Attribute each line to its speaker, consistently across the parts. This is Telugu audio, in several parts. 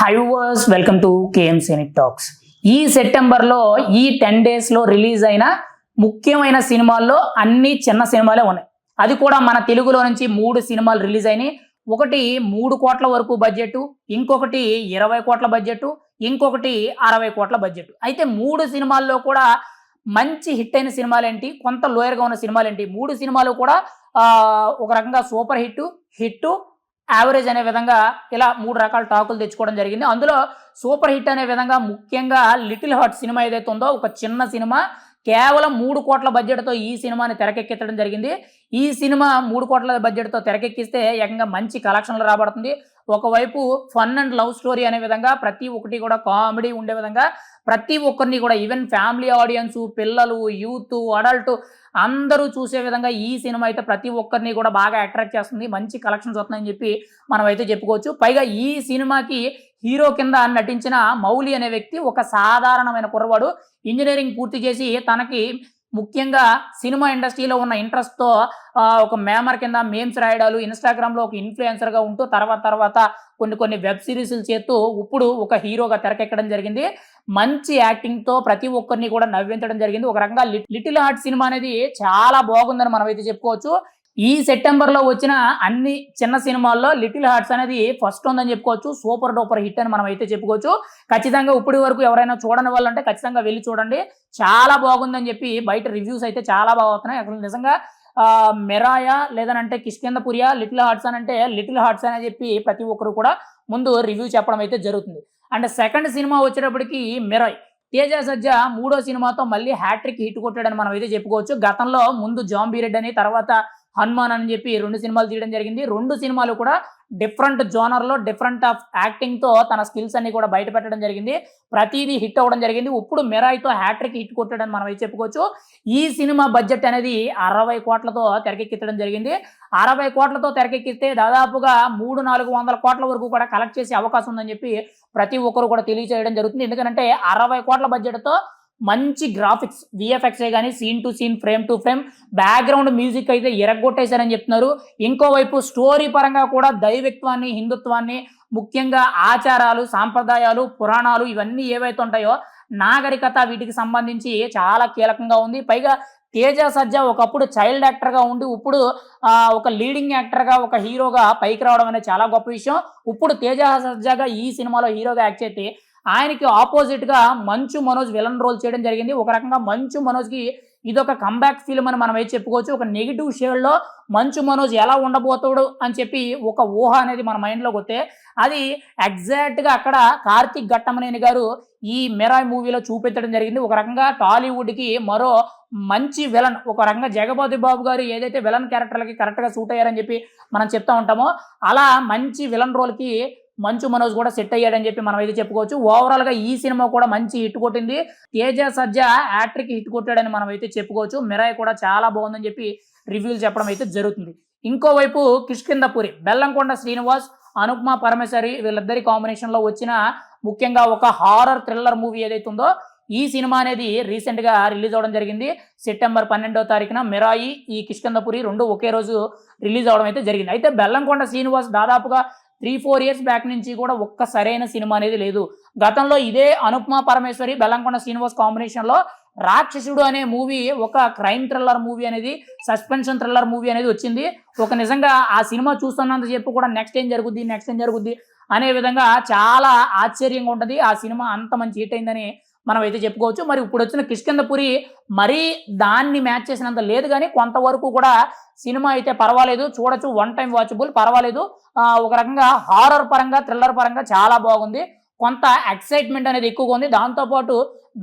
Speaker 1: Hi viewers welcome to KM scenic talks ఈ సెప్టెంబర్లో ఈ టెన్ డేస్లో రిలీజ్ అయిన ముఖ్యమైన సినిమాల్లో అన్ని చిన్న సినిమాలే ఉన్నాయి. అది కూడా మన తెలుగులో నుంచి మూడు సినిమాలు రిలీజ్ అయినాయి. ఒకటి మూడు కోట్ల వరకు బడ్జెట్ ఇంకొకటి ఇరవై కోట్ల బడ్జెట్ ఇంకొకటి అరవై కోట్ల బడ్జెట్ అయితే మూడు సినిమాల్లో కూడా మంచి హిట్ అయిన సినిమాలు ఏంటి కొంత లోయర్గా ఉన్న సినిమాలు ఏంటి మూడు సినిమాలు కూడా ఒక రకంగా సూపర్ హిట్ హిట్ యావరేజ్ అనే విధంగా ఇలా మూడు రకాల టాకులు తెచ్చుకోవడం జరిగింది. అందులో సూపర్ హిట్ అనే విధంగా ముఖ్యంగా లిటిల్ హార్ట్ సినిమా ఏదైతే ఉందో ఒక చిన్న సినిమా కేవలం మూడు కోట్ల బడ్జెట్తో ఈ సినిమాని తెరకెక్కించడం జరిగింది. ఈ సినిమా మూడు కోట్ల బడ్జెట్తో తెరకెక్కిస్తే ఏకంగా మంచి కలెక్షన్లు రాబడుతుంది. ఒకవైపు ఫన్ అండ్ లవ్ స్టోరీ అనే విధంగా ప్రతి ఒక్కటి కూడా కామెడీ ఉండే విధంగా ప్రతి ఒక్కరిని కూడా ఈవెన్ ఫ్యామిలీ ఆడియన్స్ పిల్లలు యూత్ అడల్ట్ అందరూ చూసే విధంగా ఈ సినిమా అయితే ప్రతి ఒక్కరిని కూడా బాగా అట్రాక్ట్ చేస్తుంది. మంచి కలెక్షన్స్ వస్తున్నాయని చెప్పి మనం అయితే చెప్పుకోవచ్చు. పైగా ఈ సినిమాకి హీరో కింద నటించిన మౌలి అనే వ్యక్తి ఒక సాధారణమైన కుర్రవాడు. ఇంజనీరింగ్ పూర్తి చేసి తనకి ముఖ్యంగా సినిమా ఇండస్ట్రీలో ఉన్న ఇంట్రెస్ట్తో ఒక మేమర్ కింద మేమ్స్ రాయడాలు ఇన్స్టాగ్రామ్లో ఒక ఇన్ఫ్లుయెన్సర్గా ఉంటూ తర్వాత తర్వాత కొన్ని కొన్ని వెబ్ సిరీస్లు చేస్తూ ఇప్పుడు ఒక హీరోగా తెరకెక్కడం జరిగింది. మంచి యాక్టింగ్తో ప్రతి ఒక్కరిని కూడా నవ్వించడం జరిగింది. ఒక రకంగా లిటిల్ హార్ట్ సినిమా అనేది చాలా బాగుందని మనం అయితే చెప్పుకోవచ్చు. ఈ సెప్టెంబర్లో వచ్చిన అన్ని చిన్న సినిమాల్లో లిటిల్ హార్ట్స్ అనేది ఫస్ట్ ఉందని చెప్పుకోవచ్చు. సూపర్ డూపర్ హిట్ అని మనం అయితే చెప్పుకోవచ్చు. ఖచ్చితంగా ఇప్పటి వరకు ఎవరైనా చూడని వాళ్ళు అంటే ఖచ్చితంగా వెళ్ళి చూడండి. చాలా బాగుందని చెప్పి బయట రివ్యూస్ అయితే చాలా బాగా అసలు నిజంగా మెరాయా లేదనంటే కిష్కిందపురియా లిటిల్ హార్ట్స్ అని అంటే లిటిల్ హార్ట్స్ అని చెప్పి ప్రతి ఒక్కరు కూడా ముందు రివ్యూ చెప్పడం అయితే జరుగుతుంది. అండ్ సెకండ్ సినిమా వచ్చేటప్పటికి మిరాయ్. తేజ సజ్జ మూడో సినిమాతో మళ్ళీ హ్యాట్రిక్ హిట్ కొట్టాడని మనం అయితే చెప్పుకోవచ్చు. గతంలో ముందు జాంబీ రెడ్డి అని తర్వాత హనుమాన్ అని చెప్పి రెండు సినిమాలు తీయడం జరిగింది. రెండు సినిమాలు కూడా డిఫరెంట్ జోనర్లో డిఫరెంట్ ఆఫ్ యాక్టింగ్తో తన స్కిల్స్ అన్ని కూడా బయట పెట్టడం జరిగింది. ప్రతిదీ హిట్ అవ్వడం జరిగింది. ఇప్పుడు మిరాయితో హ్యాట్రిక్ హిట్ కొట్టాడని మనం అయితే చెప్పుకోవచ్చు. ఈ సినిమా బడ్జెట్ అనేది అరవై కోట్లతో తెరకెక్కించడం జరిగింది. అరవై కోట్లతో తెరకెక్కిస్తే దాదాపుగా మూడు నాలుగు వందల కోట్ల వరకు కూడా కలెక్ట్ చేసే అవకాశం ఉందని చెప్పి ప్రతి ఒక్కరు కూడా తెలియజేయడం జరుగుతుంది. ఎందుకంటే అరవై కోట్ల బడ్జెట్తో మంచి గ్రాఫిక్స్ విఎఫ్ఎక్సే కానీ scene to scene frame to frame background music అయితే ఎరగొట్టేశారని చెప్తున్నారు. ఇంకోవైపు స్టోరీ పరంగా కూడా దైవత్వాన్ని హిందుత్వాన్ని ముఖ్యంగా ఆచారాలు సాంప్రదాయాలు పురాణాలు ఇవన్నీ ఏవైతే ఉంటాయో నాగరికత వీటికి సంబంధించి చాలా కీలకంగా ఉంది. పైగా తేజ సజ్జా ఒకప్పుడు చైల్డ్ యాక్టర్గా ఉండి ఇప్పుడు ఒక లీడింగ్ యాక్టర్గా ఒక హీరోగా పైకి రావడం అనేది చాలా గొప్ప విషయం. ఇప్పుడు తేజ సజ్జాగా ఈ సినిమాలో హీరోగా యాక్ట్ చేస్తే ఆయనకి ఆపోజిట్గా మంచు మనోజ్ విలన్ రోల్ చేయడం జరిగింది. ఒక రకంగా మంచు మనోజ్కి ఇదొక కంబ్యాక్ ఫిల్మ్ అని మనం అయితే చెప్పుకోవచ్చు. ఒక నెగిటివ్ షేడ్లో మంచు మనోజ్ ఎలా ఉండబోతాడు అని చెప్పి ఒక ఊహ అనేది మన మైండ్లోకి వస్తే అది ఎగ్జాక్ట్గా అక్కడ కార్తిక్ ఘట్టమనేని గారు ఈ మిరాయ్ మూవీలో చూపించడం జరిగింది. ఒక రకంగా టాలీవుడ్కి మరో మంచి విలన్ ఒక రకంగా జగపతి బాబు గారు ఏదైతే విలన్ క్యారెక్టర్లకి కరెక్ట్గా సూట్ అయ్యారని చెప్పి మనం చెప్తా ఉంటామో అలా మంచి విలన్ రోల్కి మంచు మనోజ్ కూడా సెట్ అయ్యాడని చెప్పి మనం అయితే చెప్పుకోవచ్చు. ఓవరాల్గా ఈ సినిమా కూడా మంచి హిట్ కొట్టింది. తేజ సజ్జ యాట్రిక్ హిట్ కొట్టాడని మనం అయితే చెప్పుకోవచ్చు. మిరాయ్ కూడా చాలా బాగుందని చెప్పి రివ్యూలు చెప్పడం అయితే జరుగుతుంది. ఇంకోవైపు కిష్కిందపురి బెల్లంకొండ శ్రీనివాస్ అనుపమ పరమేశ్వరి వీళ్ళిద్దరి కాంబినేషన్లో వచ్చిన ముఖ్యంగా ఒక హారర్ థ్రిల్లర్ మూవీ ఏదైతే ఉందో ఈ సినిమా అనేది రీసెంట్గా రిలీజ్ అవడం జరిగింది. సెప్టెంబర్ పన్నెండో తారీఖున మిరాయి ఈ కిష్కందపురి రెండు ఒకే రోజు రిలీజ్ అవడం అయితే జరిగింది. అయితే బెల్లంకొండ శ్రీనివాస్ దాదాపుగా త్రీ ఫోర్ ఇయర్స్ బ్యాక్ నుంచి కూడా ఒక్క సరైన సినిమా అనేది లేదు. గతంలో ఇదే అనుపమ పరమేశ్వరి బెల్లంకొండ శ్రీనివాస్ కాంబినేషన్లో రాక్షసుడు అనే మూవీ ఒక క్రైమ్ థ్రిల్లర్ మూవీ అనేది సస్పెన్షన్ థ్రిల్లర్ మూవీ అనేది వచ్చింది. ఒక నిజంగా ఆ సినిమా చూస్తున్నంత చెప్పు కూడా నెక్స్ట్ ఏం జరుగుద్ది నెక్స్ట్ ఏం జరుగుద్ది అనే విధంగా చాలా ఆశ్చర్యంగా ఉంటుంది. ఆ సినిమా అంత మంచి హిట్ అయిందని మనం అయితే చెప్పుకోవచ్చు. మరి ఇప్పుడు వచ్చిన కిష్కిందపురి మరీ దాన్ని మ్యాచ్ చేసినంత లేదు కానీ కొంతవరకు కూడా సినిమా అయితే పర్వాలేదు చూడొచ్చు వన్ టైం వాచబుల్ పర్వాలేదు. ఒక రకంగా హారర్ పరంగా థ్రిల్లర్ పరంగా చాలా బాగుంది. కొంత ఎక్సైట్మెంట్ అనేది ఎక్కువగా ఉంది. దాంతోపాటు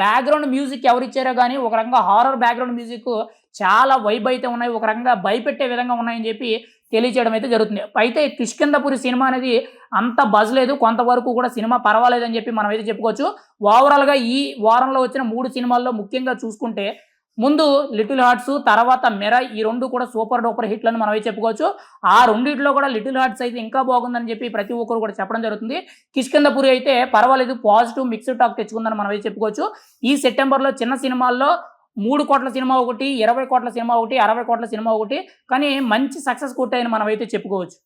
Speaker 1: బ్యాక్గ్రౌండ్ మ్యూజిక్ ఎవరిచ్చారో కానీ ఒక రకంగా హారర్ బ్యాక్గ్రౌండ్ మ్యూజిక్ చాలా వైబ్ అయితే ఉన్నాయి. ఒక రకంగా భయపెట్టే విధంగా ఉన్నాయని చెప్పి తెలియచేయడం అయితే జరుగుతుంది. అయితే కిష్కిందపురి సినిమా అనేది అంత బజ్ లేదు. కొంతవరకు కూడా సినిమా పర్వాలేదు అని చెప్పి మనం అయితే చెప్పుకోవచ్చు ఓవరాల్గా ఈ వారంలో వచ్చిన మూడు సినిమాల్లో ముఖ్యంగా చూసుకుంటే ముందు లిటిల్ హార్ట్స్ తర్వాత మెరా ఈ రెండు కూడా సూపర్ డూపర్ హిట్లు మనమే చెప్పుకోవచ్చు. ఆ రెండింటిలో కూడా లిటిల్ హార్ట్స్ అయితే ఇంకా బాగుందని చెప్పి ప్రతి ఒక్కరు కూడా చెప్పడం జరుగుతుంది. కిష్కిందపురి అయితే పర్వాలేదు పాజిటివ్ మిక్స్డ్ టాక్ తెచ్చుకుందని మనం చెప్పుకోవచ్చు. ఈ సెప్టెంబర్లో చిన్న సినిమాల్లో మూడు కోట్ల సినిమా ఒకటి ఇరవై కోట్ల సినిమా ఒకటి అరవై కోట్ల సినిమా ఒకటి కానీ మంచి సక్సెస్ కొట్టాయని మనమైతే చెప్పుకోవచ్చు.